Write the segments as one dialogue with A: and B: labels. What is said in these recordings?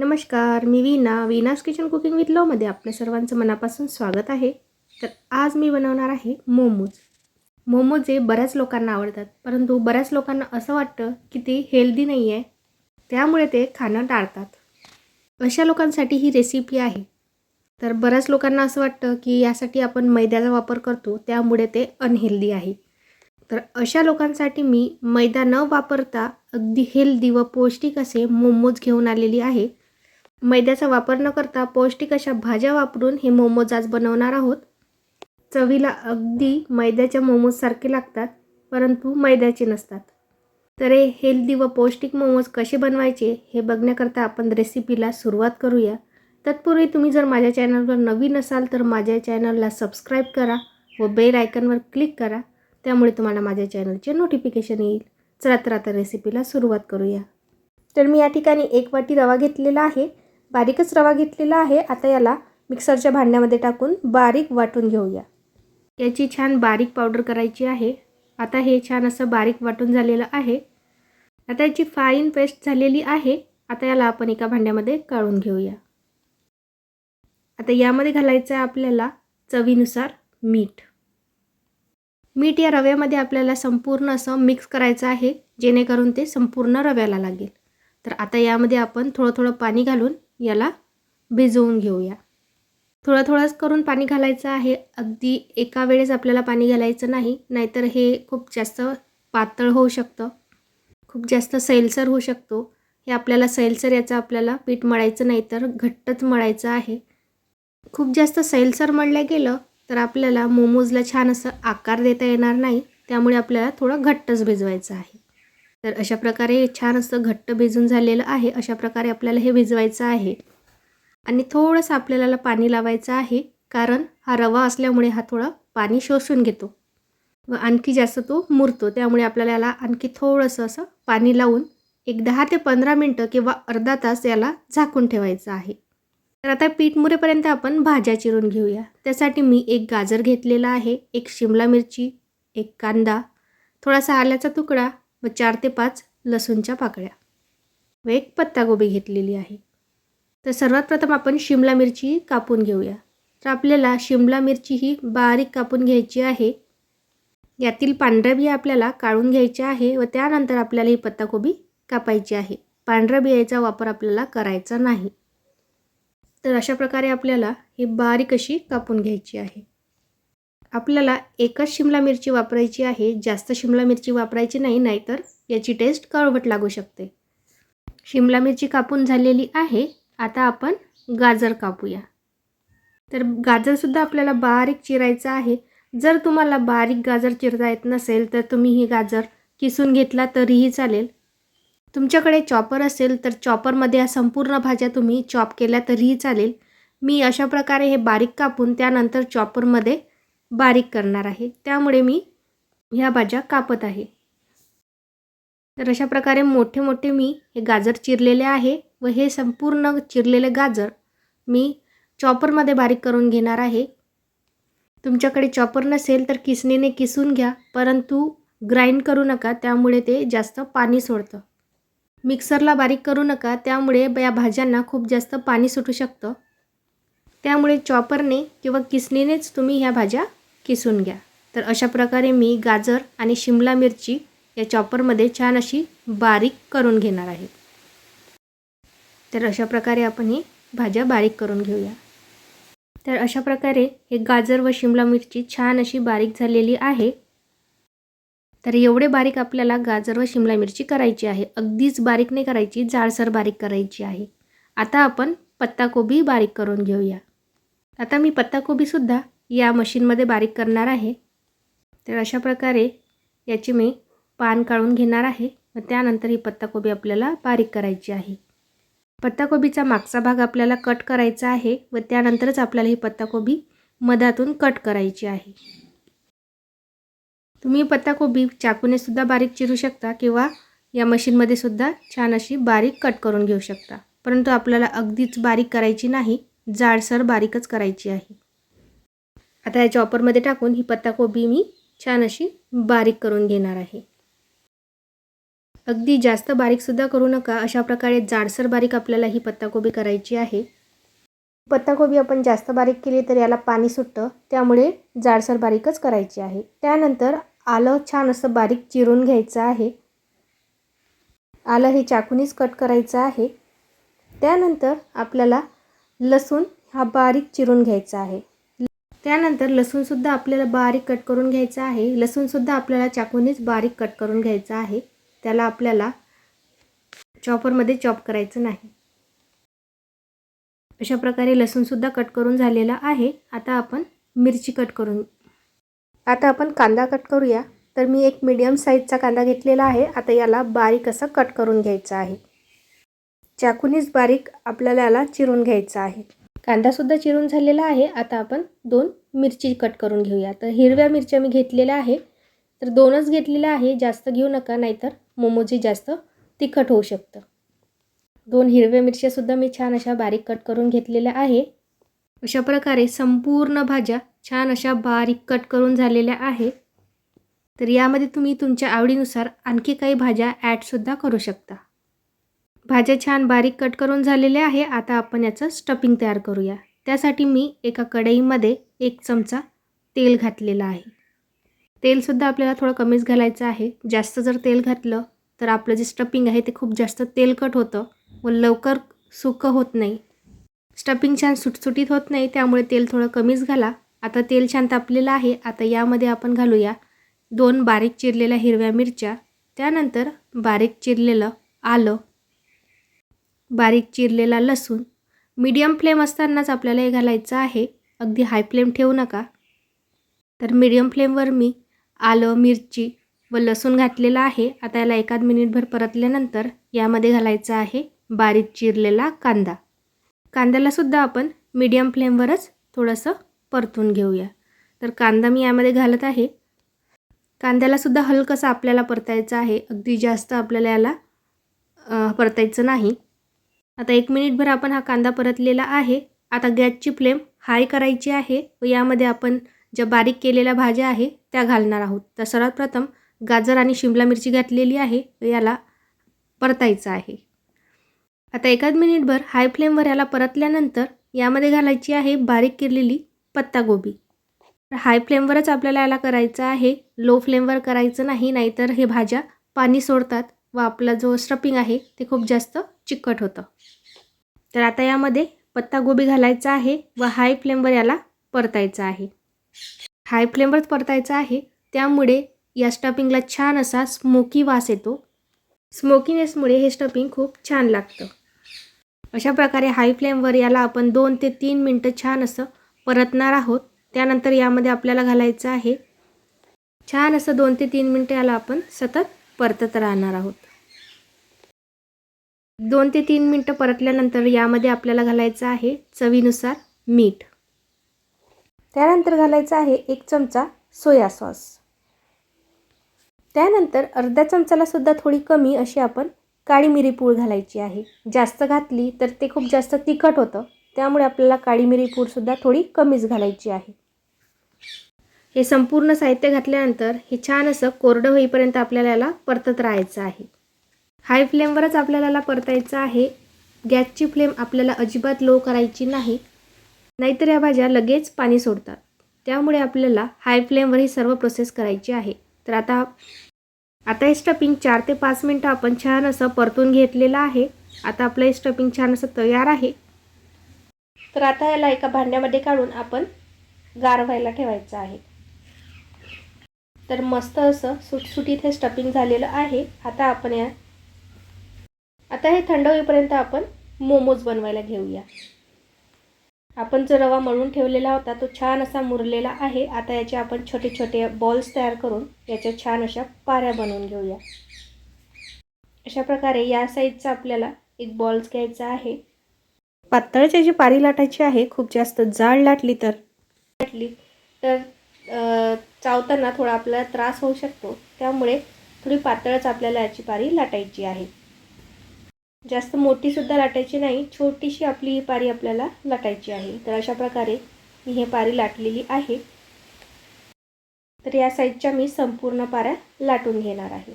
A: नमस्कार मी Veena Veena's kitchen cooking with लॉमध्ये आपल्या सर्वांचं मनापासून स्वागत आहे. तर आज मी बनवणार आहे मोमोज. मोमोज हे बऱ्याच लोकांना आवडतात परंतु बऱ्याच लोकांना असं वाटतं की ते हेल्दी नाही आहे त्यामुळे ते खाणं टाळतात. अशा लोकांसाठी ही रेसिपी आहे. तर बऱ्याच लोकांना असं वाटतं की यासाठी आपण मैद्याचा वापर करतो त्यामुळे ते अनहेल्दी आहे. तर अशा लोकांसाठी मी मैदा न वापरता अगदी हेल्दी व पौष्टिक असे मोमोज घेऊन आलेली आहे. मैद्याचा वापर न करता पौष्टिक अशा भाज्या वापरून हे मोमोज आज बनवणार आहोत. चवीला अगदी मैद्याच्या मोमोजसारखे लागतात परंतु मैद्याचे नसतात. तर हे हेल्दी व पौष्टिक मोमोज कसे बनवायचे हे बघण्याकरता आपण रेसिपीला सुरुवात करूया. तत्पूर्वी तुम्ही जर माझ्या चॅनलवर नवीन असाल तर माझ्या चॅनलला सबस्क्राईब करा व बेल आयकनवर क्लिक करा. त्यामुळे तुम्हाला माझ्या चॅनलचे नोटिफिकेशन येईल. चला तर आता रेसिपीला सुरुवात करूया. तर मी या ठिकाणी एक वाटी रवा घेतलेला आहे. बारीकच रवा घेतलेला आहे. आता याला मिक्सरच्या भांड्यामध्ये टाकून बारीक वाटून घेऊया. याची छान बारीक पावडर करायची आहे. आता हे छान असं बारीक वाटून झालेलं आहे. आता याची फाईन पेस्ट झालेली आहे. आता याला आपण एका भांड्यामध्ये काढून घेऊया. आता यामध्ये घालायचं आहे आपल्याला चवीनुसार मीठ. मीठ या रव्यामध्ये आपल्याला संपूर्ण असं मिक्स करायचं आहे जेणेकरून ते संपूर्ण रव्याला लागेल. तर आता यामध्ये आपण थोडं थोडं पाणी घालून याला भिजवून घेऊया. थोडं थोडंच करून पाणी घालायचं आहे. अगदी एका वेळेस आपल्याला पाणी घालायचं नाही नाहीतर हे खूप जास्त पातळ होऊ शकतं. खूप जास्त सैलसर होऊ शकतो. हे आपल्याला सैलसर याचं आपल्याला पीठ मळायचं नाही तर घट्टच मळायचं आहे. खूप जास्त सैलसर मळलं गेलं तर आपल्याला मोमोजला छान असं आकार देता येणार नाही. त्यामुळे आपल्याला थोडं घट्टच भिजवायचं आहे. तर अशा प्रकारे छान असं घट्ट भिजून झालेलं आहे. अशा प्रकारे आपल्याला हे भिजवायचं आहे. आणि थोडंसं आपल्याला पाणी लावायचं आहे कारण हा रवा असल्यामुळे हा थोडा पाणी शोषून घेतो व आणखी जास्त तो मुरतो. त्यामुळे आपल्याला याला आणखी थोडंसं असं पाणी लावून एक दहा ते पंधरा मिनटं किंवा अर्धा तास याला झाकून ठेवायचं आहे. तर आता पीठ मुरेपर्यंत आपण भाज्या चिरून घेऊया. त्यासाठी मी एक गाजर घेतलेला आहे एक शिमला मिरची एक कांदा थोडासा आल्याचा तुकडा व चार ते पाच लसूणच्या पाकळ्या. व एक पत्तागोबी घेतलेली आहे. तर सर्वात प्रथम आपण शिमला मिरची कापून घेऊया. तर आपल्याला शिमला मिरची ही बारीक कापून घ्यायची आहे. यातील पांढऱ्या बिया आपल्याला काढून घ्यायच्या आहे व त्यानंतर आपल्याला ही पत्ताकोबी कापायची आहे. पांढऱ्या बियाचा वापर आपल्याला करायचा नाही. तर अशा प्रकारे आपल्याला ही बारीक अशी कापून घ्यायची आहे. आपल्याला एकच शिमला मिरची वापरायची आहे जास्त शिमला मिरची वापरायची नाही नाहीतर याची टेस्ट कळवट लागू शकते. शिमला मिरची कापून झालेली आहे आता आपण गाजर कापूया. तर गाजरसुद्धा आपल्याला बारीक चिरायचं आहे. जर तुम्हाला बारीक गाजर चिरता येत नसेल तर तुम्ही ही गाजर किसून घेतला तरीही चालेल. तुमच्याकडे चॉपर असेल तर चॉपरमध्ये या संपूर्ण भाज्या तुम्ही चॉप केल्या तरीही चालेल. मी अशा प्रकारे हे बारीक कापून त्यानंतर चॉपरमध्ये बारीक करणार आहे. त्यामुळे मी ह्या भाज्या कापत आहे. तर अशा प्रकारे मोठे मोठे मी हे गाजर चिरलेले आहे व हे संपूर्ण चिरलेले गाजर मी चॉपरमध्ये बारीक करून घेणार आहे. तुमच्याकडे चॉपर नसेल तर किसणीने किसून घ्या परंतु ग्राइंड करू नका त्यामुळे ते जास्त पाणी सोडतं. मिक्सरला बारीक करू नका त्यामुळे या भाज्यांना खूप जास्त पाणी सुटू शकतं. त्यामुळे चॉपरने किंवा किसणीनेच तुम्ही ह्या भाज्या किसून घ्या. तर अशा प्रकारे मी गाजर आणि शिमला मिरची या चॉपरमध्ये छान अशी बारीक करून घेणार आहे. तर अशा प्रकारे आपण ही भाज्या बारीक करून घेऊया. तर अशा प्रकारे हे गाजर व शिमला मिरची छान अशी बारीक झालेली आहे. तर एवढे बारीक आपल्याला गाजर व शिमला मिरची करायची आहे. अगदीच बारीक नाही करायची जाडसर बारीक करायची आहे. आता आपण पत्ताकोबी बारीक करून घेऊया. आता मी पत्ताकोबीसुद्धा या मशीनमध्ये बारीक करणार आहे. तर अशा प्रकारे याची मी पान काढून घेणार आहे. व त्यानंतर ही पत्ताकोबी आपल्याला बारीक करायची आहे. पत्ताकोबीचा मागचा भाग आपल्याला कट करायचा आहे व त्यानंतरच आपल्याला ही पत्ताकोबी मधातून कट करायची आहे. तुम्ही पत्ताकोबी चाकूने सुद्धा बारीक चिरू शकता किंवा या मशीनमध्ये सुद्धा छान अशी बारीक कट करून घेऊ शकता. परंतु आपल्याला अगदीच बारीक करायची नाही जाडसर बारीकच करायची आहे. आता या चॉपरमध्ये टाकून ही पत्ताकोबी मी छान अशी बारीक करून घेणार आहे. अगदी जास्त बारीकसुद्धा करू नका अशा प्रकारे जाडसर बारीक आपल्याला ही पत्ताकोबी करायची आहे. पत्ताकोबी आपण जास्त बारीक केली तर याला पाणी सुटतं त्यामुळे जाडसर बारीकच करायची आहे. त्यानंतर आलं छान असं बारीक चिरून घ्यायचं आहे. आलं हे चाकूनीच कट करायचं आहे. त्यानंतर आपल्याला लसूण हा बारीक चिरून घ्यायचा आहे. त्यानंतर लसूणसुद्धा आपल्याला बारीक कट करून घ्यायचा आहे. लसूणसुद्धा आपल्याला चाकूनीच बारीक कट करून घ्यायचा आहे. त्याला आपल्याला चॉपरमध्ये चॉप करायचं नाही. अशा प्रकारे लसूणसुद्धा कट करून झालेला आहे. आता आपण मिरची कट करून आता आपण कांदा कट करूया. तर मी एक मीडियम साईजचा कांदा घेतलेला आहे. आता याला बारीक असं कट करून घ्यायचं आहे. चाकूनीच बारीक आपल्याला याला चिरून घ्यायचं आहे. कांदासुद्धा चिरून झालेला आहे. आता आपण दोन मिरची कट करून घेऊया. तर हिरव्या मिरच्या मी घेतलेल्या आहे. तर दोनच घेतलेल्या आहे. जास्त घेऊ नका नाहीतर मोमोजी जास्त तिखट होऊ शकतं. दोन हिरव्या मिरच्यासुद्धा मी छान अशा बारीक कट करून घेतलेल्या आहे. अशा प्रकारे संपूर्ण भाज्या छान अशा बारीक कट करून झालेल्या आहे. तर यामध्ये तुम्ही तुमच्या आवडीनुसार आणखी काही भाज्या ॲडसुद्धा करू शकता. भाज्या छान बारीक कट करून झालेल्या आहे. आता आपण याचं स्टफिंग तयार करूया. त्यासाठी मी एका कढईमध्ये एक चमचा तेल घातलेलं आहे. तेलसुद्धा आपल्याला थोडं कमीच घालायचं आहे. जास्त जर तेल घातलं तर आपलं जे स्टफिंग आहे ते खूप जास्त तेलकट होतं व लवकर सुकं होत नाही. स्टफिंग छान सुटसुटीत होत नाही त्यामुळे तेल थोडं कमीच घाला. आता तेल छान तापलेलं आहे. आता यामध्ये आपण घालूया दोन बारीक चिरलेल्या हिरव्या मिरच्या. त्यानंतर बारीक चिरलेलं आलं बारीक चिरलेला लसूण मीडियम फ्लेम असतानाच आपल्याला हे घालायचं आहे. अगदी हाय फ्लेम ठेवू नका. तर मीडियम फ्लेमवर मी आलं मिरची व लसूण घातलेला आहे. आता याला एकाद मिनिटभर परतल्यानंतर यामध्ये घालायचं आहे बारीक चिरलेला कांदा. कांद्यालासुद्धा आपण मीडियम फ्लेमवरच थोडंसं परतून घेऊया. तर कांदा मी यामध्ये घालत आहे. कांद्यालासुद्धा हलकंसं आपल्याला परतायचं आहे. अगदी जास्त आपल्याला याला परतायचं नाही. आता एक मिनिटभर आपण हा कांदा परतलेला आहे. आता गॅसची फ्लेम हाय करायची आहे व यामध्ये आपण ज्या बारीक केलेल्या भाज्या आहे त्या घालणार आहोत. तर सर्वात प्रथम गाजर आणि शिमला मिरची घातलेली आहे व याला परतायचं आहे. आता एकाच मिनिटभर हाय फ्लेमवर याला परतल्यानंतर यामध्ये घालायची आहे बारीक केलेली पत्तागोबी तर हाय फ्लेमवरच आपल्याला याला करायचं आहे. लो फ्लेमवर करायचं नाही नाहीतर हे भाज्या पाणी सोडतात व आपला जो स्ट्रपिंग आहे ते खूप जास्त चिकट होतं. तर आता यामध्ये पत्तागोबी घालायचा आहे व हाय फ्लेमवर याला परतायचं आहे. हाय फ्लेमवरच परतायचं आहे त्यामुळे या स्टफिंगला छान असा स्मोकी वास येतो. स्मोकीनेसमुळे हे स्टफिंग खूप छान लागतं. अशा प्रकारे हाय फ्लेमवर याला आपण दोन ते तीन मिनटं छान असं परतणार आहोत. त्यानंतर यामध्ये आपल्याला घालायचं आहे. छान असं दोन ते तीन मिनटं याला आपण सतत परतत राहणार आहोत. दोन ते तीन मिनटं परतल्यानंतर यामध्ये आपल्याला घालायचं आहे चवीनुसार मीठ. त्यानंतर घालायचं आहे एक चमचा सोया सॉस. त्यानंतर अर्ध्या चमचालासुद्धा थोडी कमी अशी आपण काळी मिरी पूड घालायची आहे. जास्त घातली तर ते खूप जास्त तिखट होतं त्यामुळे आपल्याला काळी मिरी पूडसुद्धा थोडी कमीच घालायची आहे. हे संपूर्ण साहित्य घातल्यानंतर हे छान असं कोरडं होईपर्यंत आपल्याला याला परतत राहायचं आहे. हाय फ्लेमवरच आपल्याला याला परतायचं आहे. गॅसची फ्लेम आपल्याला अजिबात लो करायची नाही. नाहीतर या भाज्या लगेच पाणी सोडतात. त्यामुळे आपल्याला हाय फ्लेमवर ही सर्व प्रोसेस करायची आहे. तर आता आता हे स्टफिंग चार ते पाच मिनटं आपण छान असं परतून घेतलेलं आहे. आता आपलं हे स्टफिंग छान असं तयार आहे. तर आता याला एका भांड्यामध्ये काढून आपण गार व्हायला ठेवायचं आहे. तर मस्त असं सुटसुटीत हे स्टफिंग झालेलं आहे. आता आपण या आता हे थंड होईपर्यंत आपण मोमोज बनवायला घेऊया. आपण जो रवा मळून ठेवलेला होता तो छान असा मुरलेला आहे. आता याचे आपण छोटे छोटे बॉल्स तयार करून याच्या छान अशा पाऱ्या बनवून घेऊया. अशा प्रकारे या साईजचा आपल्याला एक बॉल्स घ्यायचा आहे. पातळच्या जी पारी लाटायची आहे खूप जास्त जाड लाटली तर लाटली तर चावताना थोडा आपल्याला त्रास होऊ शकतो. त्यामुळे थोडी पातळच आपल्याला याची पारी लाटायची आहे. जास्त मोठीसुद्धा लाटायची नाही छोटीशी आपली ही पारी आपल्याला लाटायची आहे. तर अशा प्रकारे मी हे पारी लाटलेली आहे. तर या साईजच्या मी संपूर्ण पाऱ्या लाटून घेणार आहे.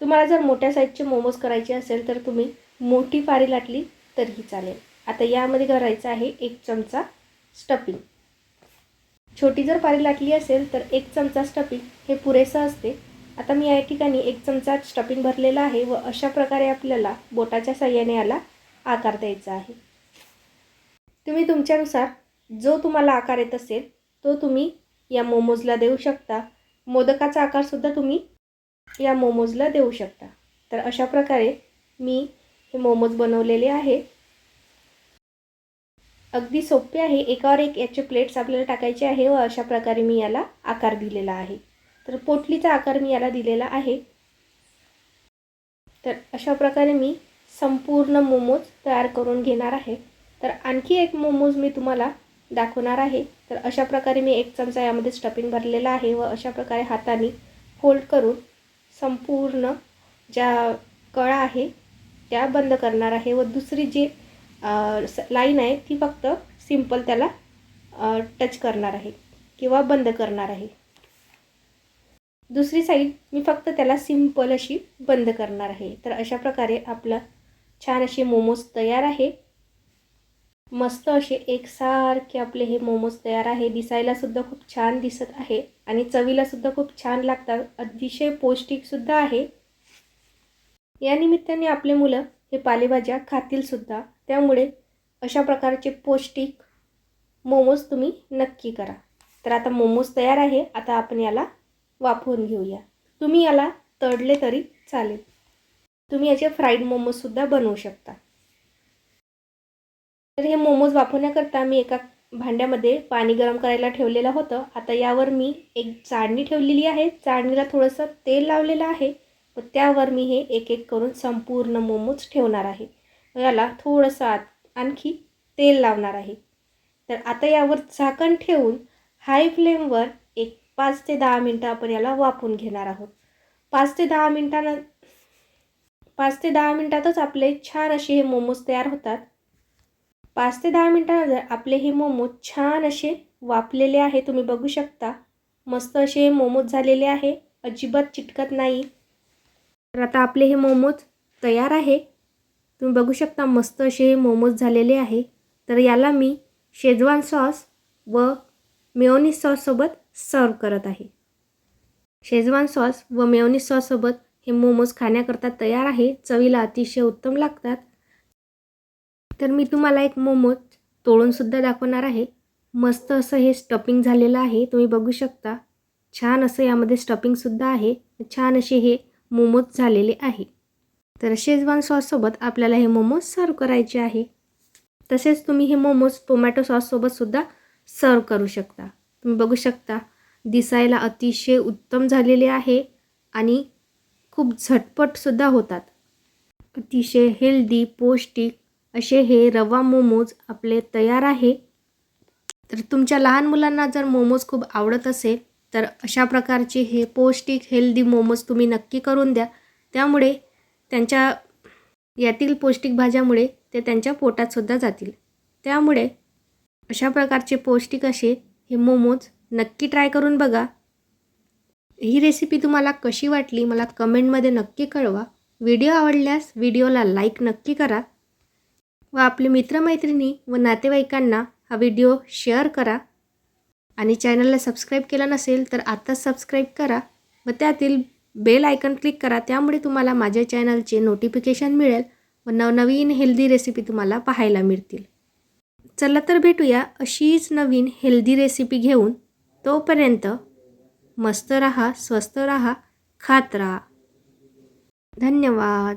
A: तुम्हाला जर मोठ्या साईजचे मोमोज करायचे असेल तर तुम्ही मोठी पारी लाटली तरीही चालेल. आता यामध्ये करायचं आहे एक चमचा स्टफिंग छोटी जर पारी लाटली असेल तर एक चमचा स्टफिंग हे पुरेसं असते. आता मी या ठिकाणी एक चमचा स्टफिंग भरलेला आहे व अशा प्रकारे आपल्याला बोटाच्या साह्याने याला आकार द्यायचा आहे. तुम्ही तुमच्यानुसार जो तुम्हाला आकार येत असेल तो तुम्ही या मोमोजला देऊ शकता. मोदकाचा आकारसुद्धा तुम्ही या मोमोजला देऊ शकता. तर अशा प्रकारे मी हे मोमोज बनवलेले आहे. अगदी सोपे आहे. एकावर एक याचे प्लेट्स आपल्याला टाकायचे आहे व अशा प्रकारे मी याला आकार दिलेला आहे. तर पोटलीचा आकार मी याला दिलेला आहे. तर अशा प्रकारे मी संपूर्ण मोमोज तयार करून घेणार आहे. तर आणखी एक मोमोज मी तुम्हाला दाखवणार आहे. तर अशा प्रकारे मी एक चमचा यामध्ये स्टफिंग भरलेला आहे व अशा प्रकारे हाताने फोल्ड करून संपूर्ण ज्या कळा आहे त्या बंद करणार आहे व दुसरी जी लाईन आहे ती फक्त सिंपल त्याला टच करणार आहे किंवा बंद करणार आहे. दुसरी साईड मी फक्त त्याला सिंपल अशी बंद करणार आहे. तर अशा प्रकारे आपलं छान असे मोमोज तयार आहे. मस्त असे एकसारखे आपले हे मोमोज तयार आहे. दिसायलासुद्धा खूप छान दिसत आहे आणि चवीलासुद्धा खूप छान लागतात. अतिशय पौष्टिकसुद्धा आहे. या निमित्ताने आपले मुलं हे पालेभाज्या खातीलसुद्धा त्यामुळे अशा प्रकारचे पौष्टिक मोमोज तुम्ही नक्की करा. तर आता मोमोज तयार आहे. आता आपण याला वाफवून घेऊया. तुम्ही याला तळले तरी चालेल. तुम्ही याचे फ्राईड मोमोजसुद्धा बनवू शकता. तर हे मोमोज वाफवण्याकरता मी एका भांड्यामध्ये पाणी गरम करायला ठेवलेलं होतं. आता यावर मी एक चाळणी ठेवलेली आहे. चाळणीला थोडंसं तेल लावलेलं आहे. व त्यावर मी हे एक एक करून संपूर्ण मोमोज ठेवणार आहे. याला थोडंसं आत आणखी तेल लावणार आहे. तर आता यावर झाकण ठेवून हाय फ्लेमवर एक पाच ते दहा मिनटं आपण याला वापून घेणार आहोत. पाच ते दहा मिनटानं पाच ते दहा मिनटातच आपले छान असे हे मोमोज तयार होतात. पाच ते दहा मिनटानंतर आपले हे मोमोज छान असे वापलेले आहे तुम्ही बघू शकता. मस्त असे हे मोमोज झालेले आहे. अजिबात चिटकत नाही. तर आता आपले हे मोमोज तयार आहे. तुम्ही बघू शकता मस्त असे हे मोमोज झालेले आहे. तर याला मी शेजवान सॉस व मेओनी सॉससोबत सर्व करत आहे. शेजवान सॉस व मेवनी सॉससोबत हे मोमोज खाण्याकरता तयार आहे. चवीला अतिशय उत्तम लागतात. तर मी तुम्हाला एक मोमोज तोडूनसुद्धा दाखवणार आहे. मस्त असं हे स्टफिंग झालेलं आहे. तुम्ही बघू शकता. छान असं यामध्ये स्टफिंगसुद्धा आहे. छान असे हे मोमोज झालेले आहे. तर शेजवान सॉससोबत आपल्याला हे मोमोज सर्व करायचे आहे. तसेच तुम्ही हे मोमोज टोमॅटो सॉससोबतसुद्धा सर्व करू शकता. तुम्ही बघू शकता. दिसायला अतिशय उत्तम झालेले आहे आणि खूप झटपटसुद्धा होतात. अतिशय हेल्दी पौष्टिक असे हे रवा मोमोज आपले तयार आहे. तर तुमच्या लहान मुलांना जर मोमोज खूप आवडत असेल तर अशा प्रकारचे हे पौष्टिक हेल्दी मोमोज तुम्ही नक्की करून द्या. त्यामुळे त्यांच्या यातील पौष्टिक भाज्यामुळे ते त्यांच्या पोटातसुद्धा जातील. त्यामुळे अशा प्रकारचे पौष्टिक असे हे मोमोज नक्की ट्राय करून बघा. ही रेसिपी तुम्हाला कशी वाटली मला कमेंटमध्ये नक्की कळवा. व्हिडिओ आवडल्यास व्हिडिओला लाईक नक्की करा. व आपले मित्रमैत्रिणी व नातेवाईकांना हा व्हिडिओ शेअर करा. आणि चॅनलला सबस्क्राईब केलं नसेल तर आत्ताच सबस्क्राईब करा. व त्यातील बेल आयकन क्लिक करा. त्यामुळे तुम्हाला माझ्या चॅनलचे नोटिफिकेशन मिळेल. व नवनवीन हेल्दी रेसिपी तुम्हाला पाहायला मिळतील. चला तर भेटूया अशीच नवीन हेल्दी रेसिपी घेऊन. तोपर्यंत मस्त रहा स्वस्त रहा खात रहा. धन्यवाद.